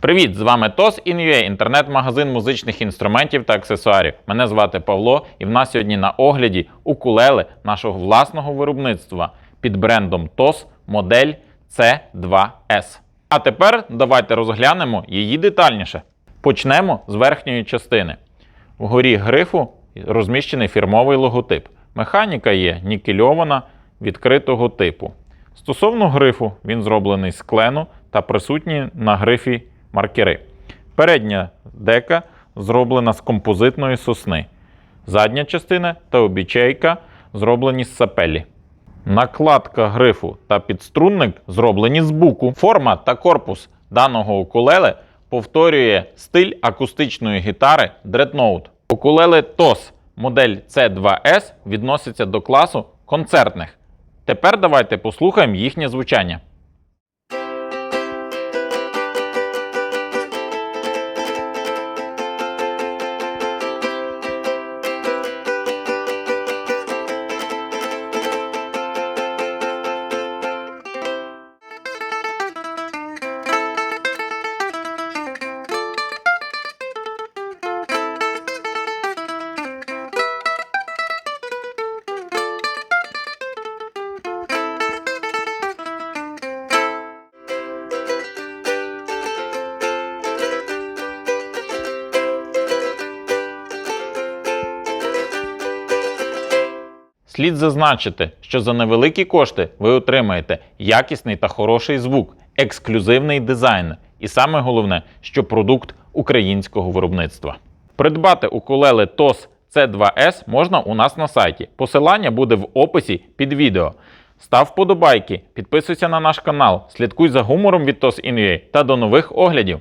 Привіт! З вами TOS InUA, інтернет-магазин музичних інструментів та аксесуарів. Мене звати Павло, і в нас сьогодні на огляді укулеле нашого власного виробництва під брендом TOS модель C2S. А тепер давайте розглянемо її детальніше. Почнемо з верхньої частини. Вгорі грифу розміщений фірмовий логотип. Механіка є нікельована відкритого типу. Стосовно грифу, він зроблений з клену та присутні на грифі маркери. Передня дека зроблена з композитної сосни. Задня частина та обічейка зроблені з сапелі. Накладка грифу та підструнник зроблені з буку. Форма та корпус даного укулеле повторює стиль акустичної гітари Dreadnought. Укулеле TOS модель C2S відноситься до класу концертних. Тепер давайте послухаємо їхнє звучання. Слід зазначити, що за невеликі кошти ви отримаєте якісний та хороший звук, ексклюзивний дизайн, і саме головне, що продукт українського виробництва. Придбати укулеле TOS C2S можна у нас на сайті. Посилання буде в описі під відео. Став вподобайки, підписуйся на наш канал, слідкуй за гумором від TOS InUA та до нових оглядів.